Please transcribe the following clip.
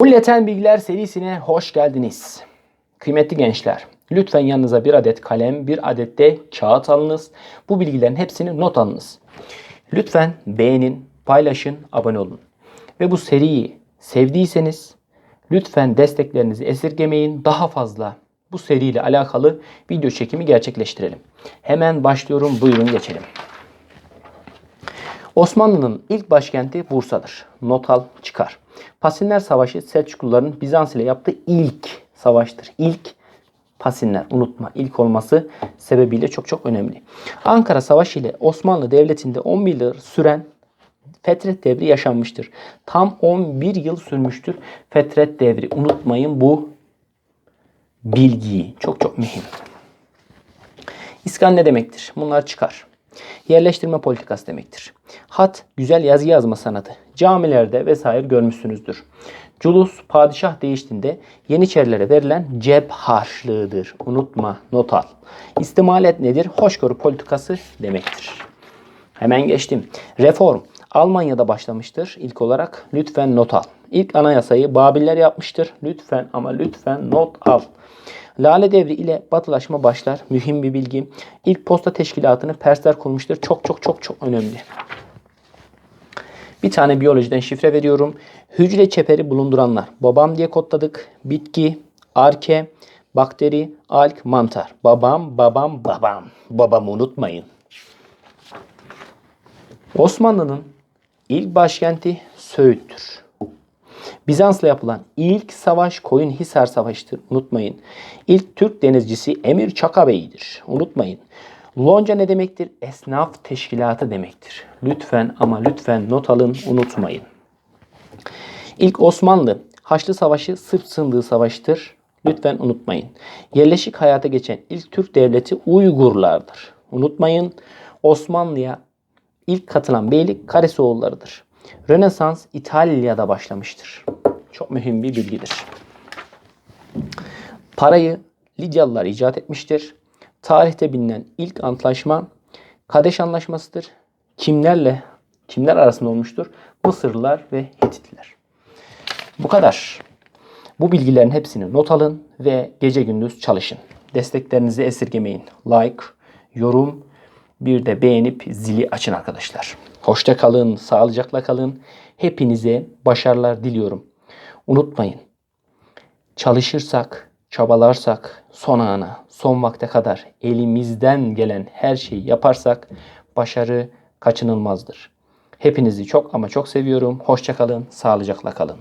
Bulleten Bilgiler serisine hoş geldiniz. Kıymetli gençler, lütfen yanınıza bir adet kalem, bir adet de kağıt alınız. Bu bilgilerin hepsini not alınız. Lütfen beğenin, paylaşın, abone olun. Ve bu seriyi sevdiyseniz lütfen desteklerinizi esirgemeyin. Daha fazla bu seriyle alakalı video çekimi gerçekleştirelim. Hemen başlıyorum. Buyurun geçelim. Osmanlı'nın ilk başkenti Bursa'dır. Not al çıkar. Pasinler Savaşı Selçukluların Bizans ile yaptığı ilk savaştır. İlk Pasinler unutma ilk olması sebebiyle çok çok önemli. Ankara Savaşı ile Osmanlı Devleti'nde 11 yıl süren Fetret devri yaşanmıştır. Tam 11 yıl sürmüştür Fetret devri. Unutmayın bu bilgiyi. Çok çok mühim. İskan ne demektir? Bunlar çıkar. Yerleştirme politikası demektir. Hat, güzel yazı yazma sanatı. Camilerde vesaire görmüşsünüzdür. Culus, padişah değiştiğinde Yeniçerilere verilen cep harçlığıdır. Unutma, not al. İstimalet nedir? Hoşgörü politikası demektir. Hemen geçtim. Reform Almanya'da başlamıştır ilk olarak. Lütfen not al. İlk anayasayı Babiller yapmıştır. Lütfen ama lütfen not al. Lale devri ile batılaşma başlar. Mühim bir bilgi. İlk posta teşkilatını Persler kurmuştur. Çok çok çok çok önemli. Bir tane biyolojiden şifre veriyorum. Hücre çeperi bulunduranlar. Babam diye kodladık. Bitki, arke, bakteri, alg, mantar. Babam, babam, babam. Babamı unutmayın. Osmanlı'nın ilk başkenti Söğüt'tür. Bizans'la yapılan ilk savaş Koyunhisar Savaşı'dır. Unutmayın. İlk Türk denizcisi Emir Çakabey'dir. Unutmayın. Lonca ne demektir? Esnaf teşkilatı demektir. Lütfen ama lütfen not alın, unutmayın. İlk Osmanlı Haçlı Savaşı Sırp Sındığı Savaşı'dır. Lütfen unutmayın. Yerleşik hayata geçen ilk Türk devleti Uygurlardır. Unutmayın. Osmanlı'ya ilk katılan beylik Karasoğullarıdır. Rönesans İtalya'da başlamıştır. Çok mühim bir bilgidir. Parayı Lidyalılar icat etmiştir. Tarihte bilinen ilk antlaşma Kadeş Anlaşması'dır. Kimlerle, kimler arasında olmuştur? Mısırlılar ve Hititliler. Bu kadar. Bu bilgilerin hepsini not alın ve gece gündüz çalışın. Desteklerinizi esirgemeyin. Like, yorum, bir de beğenip zili açın arkadaşlar. Hoşça kalın, sağlıcakla kalın. Hepinize başarılar diliyorum. Unutmayın. Çalışırsak, çabalarsak son ana, son vakte kadar elimizden gelen her şeyi yaparsak başarı kaçınılmazdır. Hepinizi çok ama çok seviyorum. Hoşça kalın, sağlıcakla kalın.